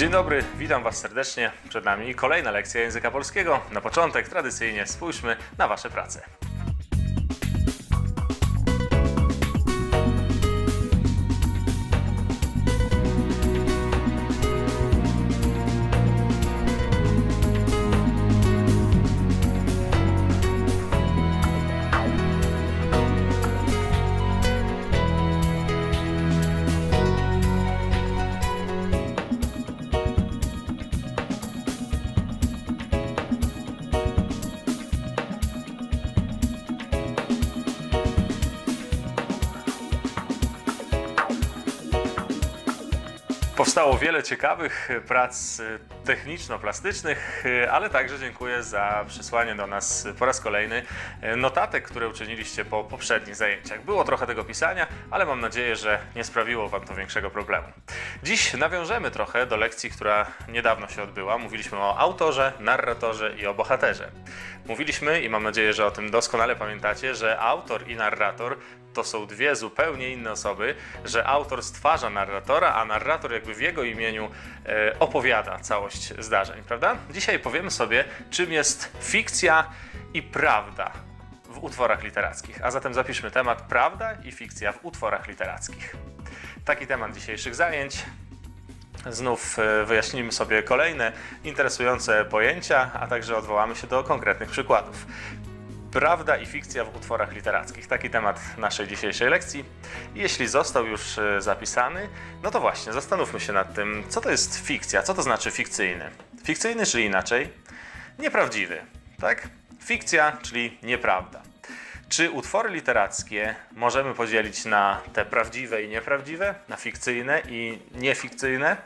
Dzień dobry, witam Was serdecznie. Przed nami kolejna lekcja języka polskiego. Na początek tradycyjnie spójrzmy na Wasze prace. Powstało wiele ciekawych prac e, techniczno-plastycznych, e, ale także dziękuję za przysłanie do nas po raz kolejny e, notatek, które uczyniliście po poprzednich zajęciach. Było trochę tego pisania, ale mam nadzieję, że nie sprawiło Wam to większego problemu. Dziś nawiążemy trochę do lekcji, która niedawno się odbyła. Mówiliśmy o autorze, narratorze i o bohaterze. Mówiliśmy, i mam nadzieję, że o tym doskonale pamiętacie, że autor i narrator to są dwie zupełnie inne osoby, że autor stwarza narratora, a narrator jakby w jego imieniu e, opowiada zdarzeń, prawda? Dzisiaj powiemy sobie, czym jest fikcja i prawda w utworach literackich. A zatem zapiszmy temat prawda i fikcja w utworach literackich. Taki temat dzisiejszych zajęć. Znów e, wyjaśnimy sobie kolejne interesujące pojęcia, a także odwołamy się do konkretnych przykładów. Prawda i fikcja w utworach literackich. Taki temat naszej dzisiejszej lekcji. Jeśli został już e, zapisany, no to właśnie zastanówmy się nad tym, co to jest fikcja, co to znaczy fikcyjny. Fikcyjny, czyli inaczej, nieprawdziwy, tak? Fikcja, czyli nieprawda. Czy utwory literackie możemy podzielić na te prawdziwe i nieprawdziwe, na fikcyjne i niefikcyjne?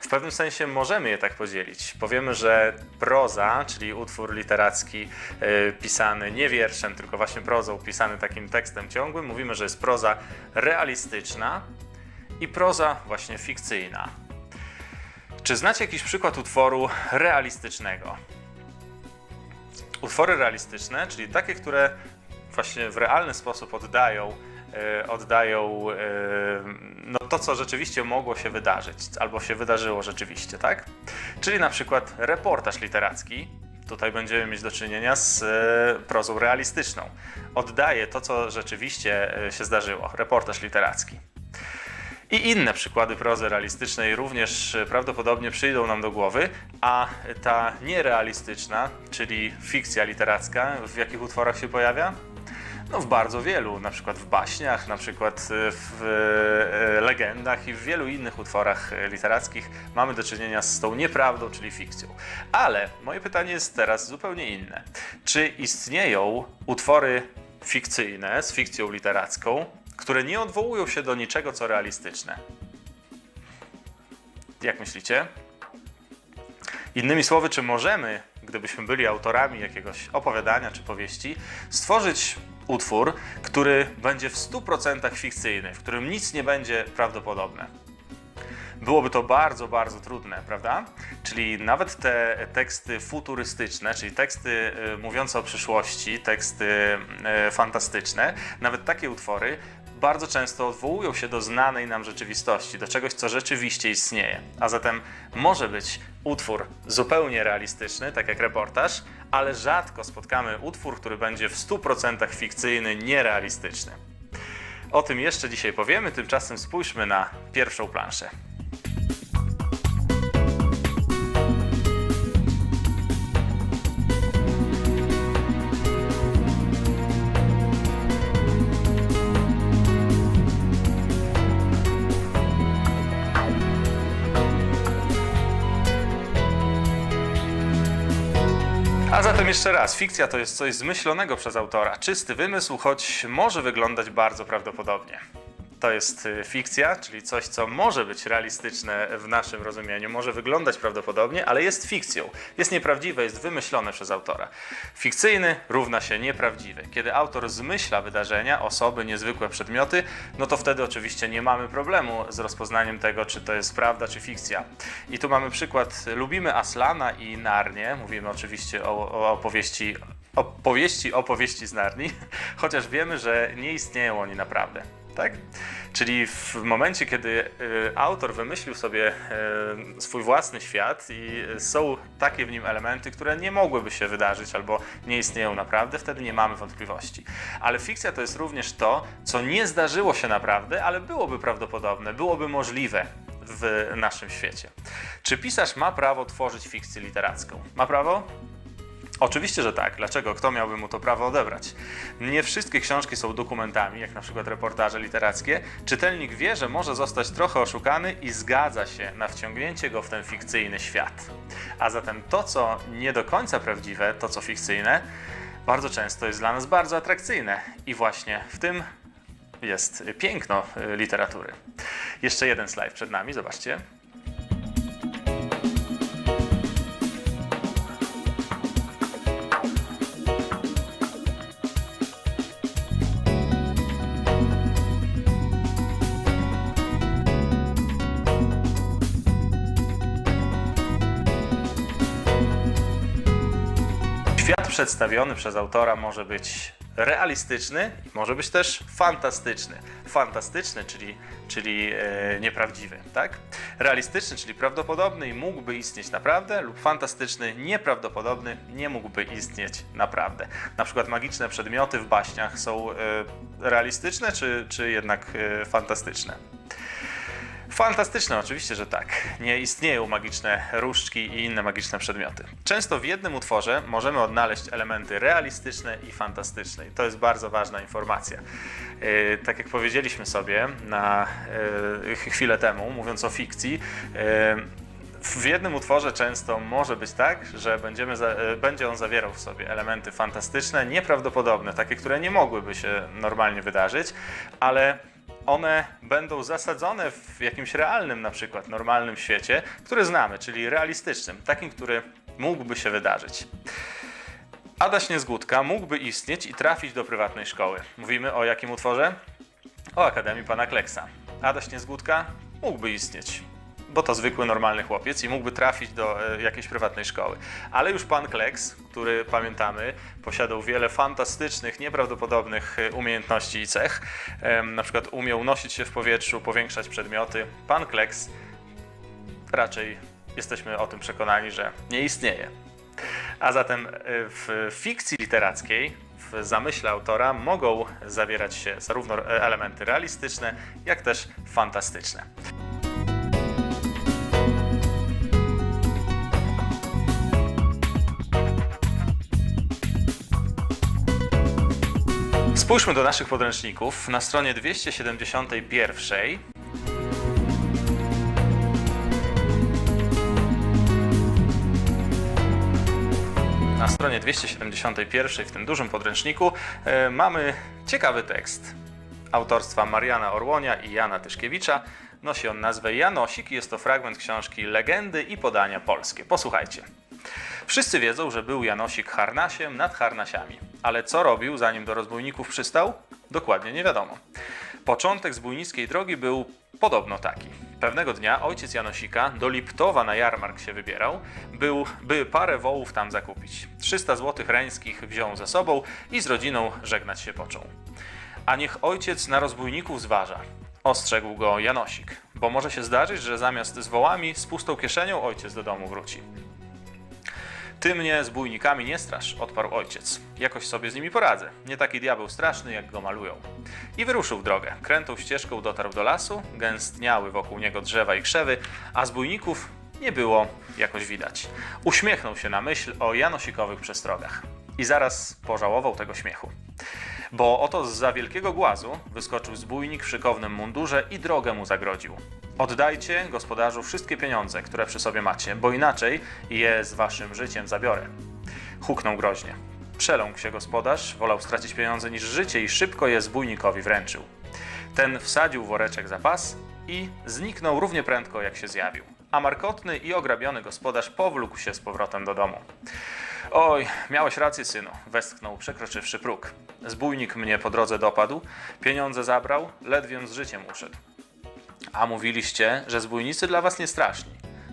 W pewnym sensie możemy je tak podzielić. Powiemy, że proza, czyli utwór literacki e, pisany nie wierszem, tylko właśnie prozą, pisany takim tekstem ciągłym, mówimy, że jest proza realistyczna i proza właśnie fikcyjna. Czy znacie jakiś przykład utworu realistycznego? Utwory realistyczne, czyli takie, które właśnie w realny sposób oddają, oddają e, no, to, co rzeczywiście mogło się wydarzyć, albo się wydarzyło rzeczywiście, tak? Czyli na przykład reportaż literacki. Tutaj będziemy mieć do czynienia z e, prozą realistyczną. Oddaje to, co rzeczywiście e, się zdarzyło. Reportaż literacki. I inne przykłady prozy realistycznej również e, prawdopodobnie przyjdą nam do głowy, a ta nierealistyczna, czyli fikcja literacka, w jakich utworach się pojawia? No w bardzo wielu, na przykład w baśniach, na przykład e, w e, legendach i w wielu innych utworach e, literackich mamy do czynienia z tą nieprawdą, czyli fikcją. Ale moje pytanie jest teraz zupełnie inne. Czy istnieją utwory fikcyjne z fikcją literacką, które nie odwołują się do niczego, co realistyczne? Jak myślicie? Innymi słowy, czy możemy, gdybyśmy byli autorami jakiegoś opowiadania czy powieści, stworzyć utwór, który będzie w 100% fikcyjny, w którym nic nie będzie prawdopodobne? Byłoby to bardzo, bardzo trudne, prawda? Czyli nawet te teksty futurystyczne, czyli teksty y, mówiące o przyszłości, teksty y, fantastyczne, nawet takie utwory bardzo często odwołują się do znanej nam rzeczywistości, do czegoś, co rzeczywiście istnieje. A zatem może być utwór zupełnie realistyczny, tak jak reportaż, ale rzadko spotkamy utwór, który będzie w 100% fikcyjny, nierealistyczny. O tym jeszcze dzisiaj powiemy, tymczasem spójrzmy na pierwszą planszę. A zatem jeszcze raz, fikcja to jest coś zmyślonego przez autora, czysty wymysł, choć może wyglądać bardzo prawdopodobnie. To jest y, fikcja, czyli coś, co może być realistyczne w naszym rozumieniu, może wyglądać prawdopodobnie, ale jest fikcją. Jest nieprawdziwe, jest wymyślone przez autora. Fikcyjny równa się nieprawdziwy. Kiedy autor zmyśla wydarzenia, osoby, niezwykłe przedmioty, no to wtedy oczywiście nie mamy problemu z rozpoznaniem tego, czy to jest prawda, czy fikcja. I tu mamy przykład, lubimy Aslana i Narnię, mówimy oczywiście o, o opowieści opowieści opowieści z Narni, chociaż wiemy, że nie istnieją oni naprawdę. Tak? Czyli w momencie, kiedy e, autor wymyślił sobie e, swój własny świat i są takie w nim elementy, które nie mogłyby się wydarzyć albo nie istnieją naprawdę, wtedy nie mamy wątpliwości. Ale fikcja to jest również to, co nie zdarzyło się naprawdę, ale byłoby prawdopodobne, byłoby możliwe w naszym świecie. Czy pisarz ma prawo tworzyć fikcję literacką? Ma prawo? Oczywiście, że tak. Dlaczego? Kto miałby mu to prawo odebrać? Nie wszystkie książki są dokumentami, jak na przykład reportaże literackie. Czytelnik wie, że może zostać trochę oszukany i zgadza się na wciągnięcie go w ten fikcyjny świat. A zatem to, co nie do końca prawdziwe, to co fikcyjne, bardzo często jest dla nas bardzo atrakcyjne. I właśnie w tym jest piękno y, literatury. Jeszcze jeden slajd przed nami, zobaczcie. Przedstawiony przez autora może być realistyczny, może być też fantastyczny. Fantastyczny, czyli, czyli e, nieprawdziwy, tak? Realistyczny, czyli prawdopodobny i mógłby istnieć naprawdę, lub fantastyczny, nieprawdopodobny, nie mógłby istnieć naprawdę. Na przykład magiczne przedmioty w baśniach są e, realistyczne, czy, czy jednak e, fantastyczne? Fantastyczne, oczywiście, że tak. Nie istnieją magiczne różdżki i inne magiczne przedmioty. Często w jednym utworze możemy odnaleźć elementy realistyczne i fantastyczne. I to jest bardzo ważna informacja. Yy, tak jak powiedzieliśmy sobie na yy, chwilę temu, mówiąc o fikcji, yy, w jednym utworze często może być tak, że będziemy za, e, będzie on zawierał w sobie elementy fantastyczne, nieprawdopodobne, takie, które nie mogłyby się normalnie wydarzyć, ale one będą zasadzone w jakimś realnym, na przykład normalnym świecie, który znamy, czyli realistycznym, takim, który mógłby się wydarzyć. Adaś Niezgódka mógłby istnieć i trafić do prywatnej szkoły. Mówimy o jakim utworze? O Akademii Pana Kleksa. Adaś Niezgódka mógłby istnieć, bo to zwykły, normalny chłopiec i mógłby trafić do e, jakiejś prywatnej szkoły. Ale już pan Kleks, który pamiętamy, posiadał wiele fantastycznych, nieprawdopodobnych e, umiejętności i cech. Na przykład umiał nosić się w powietrzu, powiększać przedmioty. Pan Kleks raczej jesteśmy o tym przekonani, że nie istnieje. A zatem e, w fikcji literackiej, w zamyśle autora mogą zawierać się zarówno elementy realistyczne, jak też fantastyczne. Spójrzmy do naszych podręczników. Na stronie 271 na stronie 271 w tym dużym podręczniku e, mamy ciekawy tekst autorstwa Mariana Orłonia i Jana Tyszkiewicza. Nosi on nazwę Janosik i jest to fragment książki Legendy i podania polskie. Posłuchajcie. Wszyscy wiedzą, że był Janosik harnasiem nad harnasiami, ale co robił zanim do rozbójników przystał? Dokładnie nie wiadomo. Początek zbójnickiej drogi był podobno taki. Pewnego dnia ojciec Janosika do Liptowa na jarmark się wybierał, był, by parę wołów tam zakupić. 300 złotych reńskich wziął ze sobą i z rodziną żegnać się począł. A niech ojciec na rozbójników zważa. Ostrzegł go Janosik, bo może się zdarzyć, że zamiast z wołami z pustą kieszenią ojciec do domu wróci. Ty mnie z bójnikami nie strasz, odparł ojciec. Jakoś sobie z nimi poradzę. Nie taki diabeł straszny, jak go malują. I wyruszył w drogę. Krętą ścieżką dotarł do lasu, gęstniały wokół niego drzewa i krzewy, a zbójników nie było jakoś widać. Uśmiechnął się na myśl o janosikowych przestrogach. I zaraz pożałował tego śmiechu. Bo oto z za wielkiego głazu wyskoczył zbójnik w szykownym mundurze i drogę mu zagrodził. Oddajcie, gospodarzu, wszystkie pieniądze, które przy sobie macie, bo inaczej je z waszym życiem zabiorę. Huknął groźnie. Przeląkł się gospodarz, wolał stracić pieniądze niż życie i szybko je zbójnikowi wręczył. Ten wsadził woreczek za pas i zniknął równie prędko, jak się zjawił. A markotny i ograbiony gospodarz powlókł się z powrotem do domu. Oj, miałeś rację, synu, westchnął, przekroczywszy próg. Zbójnik mnie po drodze dopadł, pieniądze zabrał, ledwie z życiem uszedł. A mówiliście, że zbójnicy dla was nie straszni.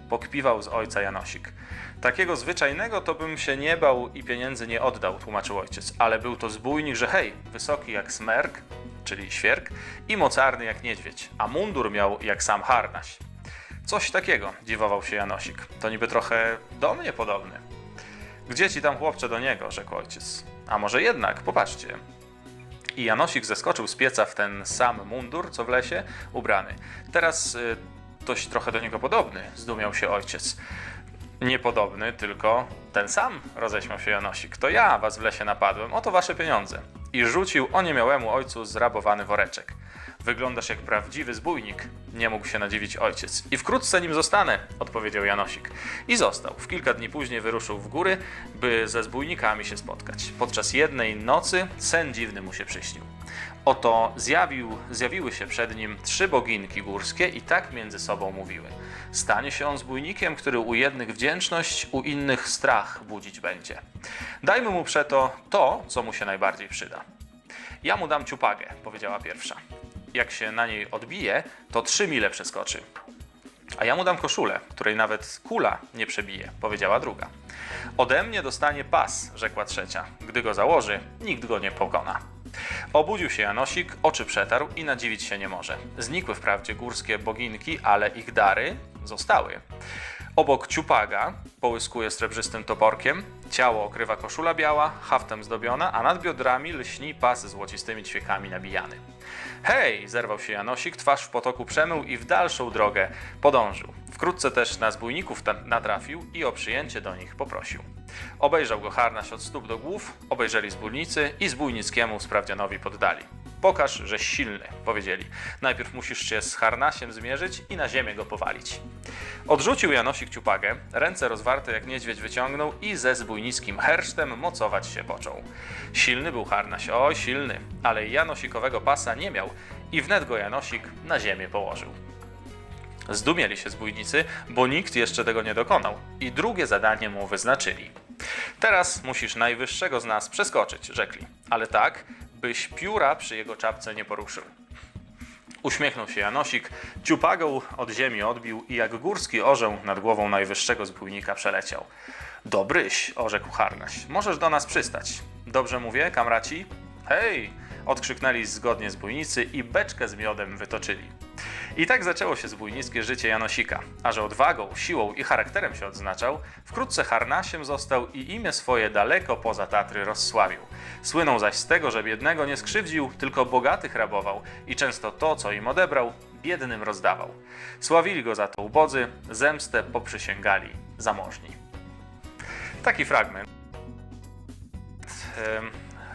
Pokpiwał z ojca Janosik. Takiego zwyczajnego to bym się nie bał i pieniędzy nie oddał, tłumaczył ojciec. Ale był to zbójnik, że hej, wysoki jak smerk czyli świerk, i mocarny jak niedźwiedź, a mundur miał jak sam harnaś. Coś takiego, dziwował się Janosik. To niby trochę do mnie podobny. Gdzie ci tam chłopcze do niego, rzekł ojciec. A może jednak, popatrzcie. I Janosik zeskoczył z pieca w ten sam mundur, co w lesie, ubrany. Teraz y, trochę do niego podobny, zdumiał się ojciec. Niepodobny, tylko ten sam, roześmiał się Janosik. To ja was w lesie napadłem, oto wasze pieniądze. I rzucił oniemiałemu ojcu zrabowany woreczek. Wyglądasz jak prawdziwy zbójnik, nie mógł się nadziwić ojciec. I wkrótce nim zostanę, odpowiedział Janosik. I został. W kilka dni później wyruszył w góry, by ze zbójnikami się spotkać. Podczas jednej nocy sen dziwny mu się przyśnił. Oto zjawił, zjawiły się przed nim trzy boginki górskie i tak między sobą mówiły. Stanie się on zbójnikiem, który u jednych wdzięczność, u innych strach budzić będzie. Dajmy mu przeto to, co mu się najbardziej przyda. Ja mu dam ciupagę, powiedziała pierwsza. Jak się na niej odbije, to trzy mile przeskoczy. A ja mu dam koszulę, której nawet kula nie przebije, powiedziała druga. Ode mnie dostanie pas, rzekła trzecia. Gdy go założy, nikt go nie pokona. Obudził się Janosik, oczy przetarł i nadziwić się nie może. Znikły wprawdzie górskie boginki, ale ich dary zostały. Obok ciupaga połyskuje srebrzystym toporkiem, ciało okrywa koszula biała, haftem zdobiona, a nad biodrami lśni pas złocistymi ćwiekami nabijany. Hej! zerwał się Janosik, twarz w potoku przemył i w dalszą drogę podążył. Wkrótce też na zbójników natrafił i o przyjęcie do nich poprosił. Obejrzał go harnaś od stóp do głów, obejrzeli zbójnicy i zbójnickiemu sprawdzianowi poddali. Pokaż, że silny, powiedzieli. Najpierw musisz się z harnasiem zmierzyć i na ziemię go powalić. Odrzucił Janosik ciupagę, ręce rozwarte jak niedźwiedź wyciągnął i ze zbójnickim hersztem mocować się począł. Silny był harnaś, oj silny, ale Janosikowego pasa nie miał i wnet go Janosik na ziemię położył. Zdumieli się zbójnicy, bo nikt jeszcze tego nie dokonał i drugie zadanie mu wyznaczyli. Teraz musisz najwyższego z nas przeskoczyć, rzekli, ale tak, byś pióra przy jego czapce nie poruszył. Uśmiechnął się Janosik, ciupagą od ziemi odbił i jak górski orzeł nad głową najwyższego zbójnika przeleciał. Dobryś, orzekł harnaś, możesz do nas przystać. Dobrze mówię, kamraci? Hej! Odkrzyknęli zgodnie zbójnicy i beczkę z miodem wytoczyli. I tak zaczęło się zbójnickie życie Janosika, a że odwagą, siłą i charakterem się odznaczał, wkrótce harnasiem został i imię swoje daleko poza Tatry rozsławił. Słynął zaś z tego, że biednego nie skrzywdził, tylko bogatych rabował i często to, co im odebrał, biednym rozdawał. Sławili go za to ubodzy, zemstę poprzysięgali zamożni. Taki fragment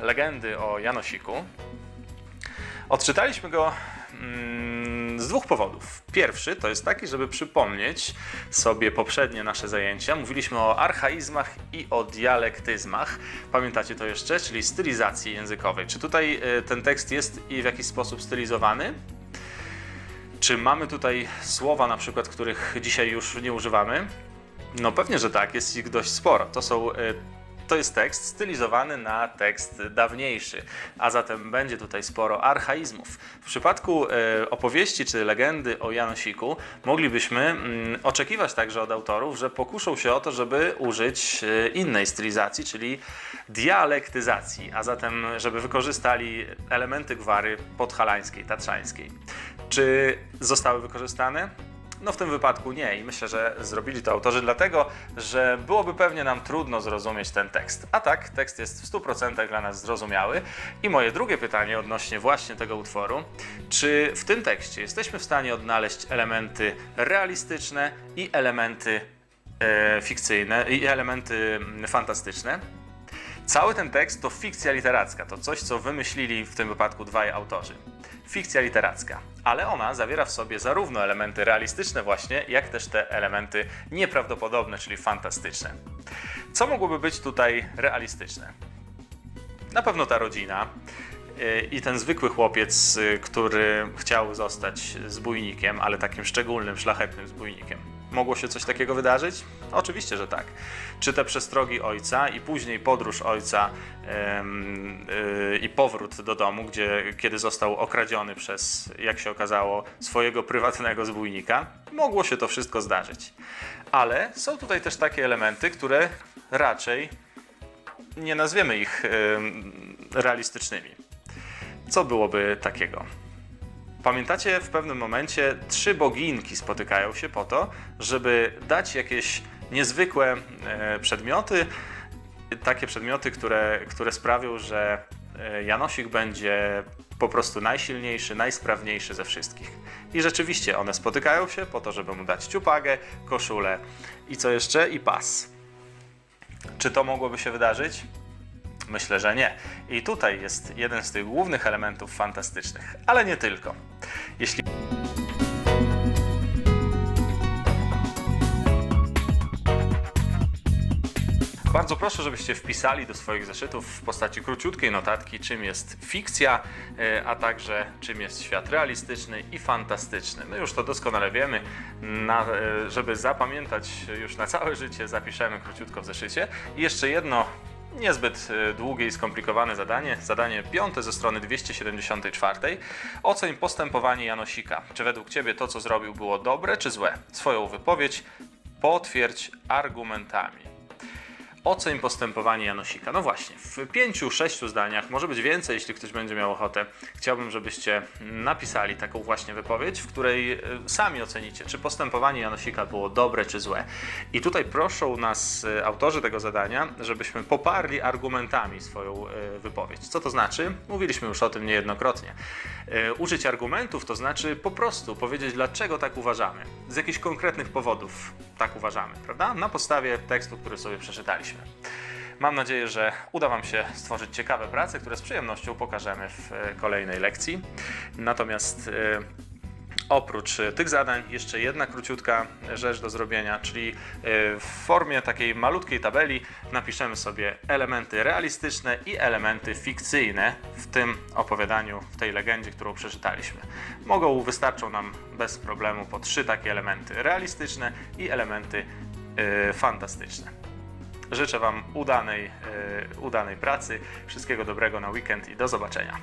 legendy o Janosiku. Odczytaliśmy go mm, z dwóch powodów. Pierwszy to jest taki, żeby przypomnieć sobie poprzednie nasze zajęcia. Mówiliśmy o archaizmach i o dialektyzmach. Pamiętacie to jeszcze? Czyli stylizacji językowej. Czy tutaj e, ten tekst jest i w jakiś sposób stylizowany? Czy mamy tutaj słowa, na przykład, których dzisiaj już nie używamy? No pewnie, że tak, jest ich dość sporo. To są. To jest tekst stylizowany na tekst dawniejszy, a zatem będzie tutaj sporo archaizmów. W przypadku e, opowieści czy legendy o Janosiku moglibyśmy mm, oczekiwać także od autorów, że pokuszą się o to, żeby użyć e, innej stylizacji, czyli dialektyzacji, a zatem żeby wykorzystali elementy gwary podhalańskiej, tatrzańskiej. Czy zostały wykorzystane? No w tym wypadku nie i myślę, że zrobili to autorzy dlatego, że byłoby pewnie nam trudno zrozumieć ten tekst. A tak, tekst jest w 100% dla nas zrozumiały. I moje drugie pytanie odnośnie właśnie tego utworu, czy w tym tekście jesteśmy w stanie odnaleźć elementy realistyczne i elementy e, fikcyjne i elementy mm, fantastyczne? Cały ten tekst to fikcja literacka, to coś, co wymyślili w tym wypadku dwaj autorzy. Fikcja literacka, ale ona zawiera w sobie zarówno elementy realistyczne właśnie, jak też te elementy nieprawdopodobne, czyli fantastyczne. Co mogłoby być tutaj realistyczne? Na pewno ta rodzina yy, i ten zwykły chłopiec, yy, który chciał zostać zbójnikiem, ale takim szczególnym, szlachetnym zbójnikiem. Mogło się coś takiego wydarzyć? Oczywiście, że tak. Czy te przestrogi ojca i później podróż ojca em, yy, i powrót do domu, gdzie, kiedy został okradziony przez, jak się okazało, swojego prywatnego zbójnika, mogło się to wszystko zdarzyć. Ale są tutaj też takie elementy, które raczej nie nazwiemy ich em, realistycznymi. co byłoby takiego? Pamiętacie, w pewnym momencie trzy boginki spotykają się po to, żeby dać jakieś niezwykłe e, przedmioty, takie przedmioty, które, które sprawią, że e, Janosik będzie po prostu najsilniejszy, najsprawniejszy ze wszystkich. I rzeczywiście one spotykają się po to, żeby mu dać ciupagę, koszulę i co jeszcze? I pas. Czy to mogłoby się wydarzyć? Myślę, że nie. I tutaj jest jeden z tych głównych elementów fantastycznych, ale nie tylko. Jeśli Bardzo proszę, żebyście wpisali do swoich zeszytów w postaci króciutkiej notatki, czym jest fikcja, e, a także czym jest świat realistyczny i fantastyczny. My już to doskonale wiemy. Na, e, żeby zapamiętać już na całe życie, zapiszemy króciutko w zeszycie. I jeszcze jedno niezbyt e, długie i skomplikowane zadanie, zadanie piąte ze strony 274. Oceń postępowanie Janosika. Czy według Ciebie to, co zrobił, było dobre czy złe? Swoją wypowiedź potwierdź argumentami. Oceń postępowanie Janosika. No właśnie, w pięciu, sześciu zdaniach, może być więcej, jeśli ktoś będzie miał ochotę. Chciałbym, żebyście napisali taką właśnie wypowiedź, w której e, sami ocenicie, czy postępowanie Janosika było dobre czy złe. I tutaj proszą nas e, autorzy tego zadania, żebyśmy poparli argumentami swoją e, wypowiedź. Co to znaczy? Mówiliśmy już o tym niejednokrotnie. Użyć argumentów to znaczy po prostu powiedzieć, dlaczego tak uważamy. Z jakichś konkretnych powodów tak uważamy, prawda? Na podstawie tekstu, który sobie przeczytaliśmy. Mam nadzieję, że uda Wam się stworzyć ciekawe prace, które z przyjemnością pokażemy w e, kolejnej lekcji. Natomiast e, Oprócz tych zadań, jeszcze jedna króciutka rzecz do zrobienia, czyli e, w formie takiej malutkiej tabeli napiszemy sobie elementy realistyczne i elementy fikcyjne w tym opowiadaniu, w tej legendzie, którą przeczytaliśmy. Mogą, wystarczą nam bez problemu po trzy takie elementy realistyczne i elementy fantastyczne. Życzę Wam udanej, e, udanej pracy, wszystkiego dobrego na weekend i do zobaczenia.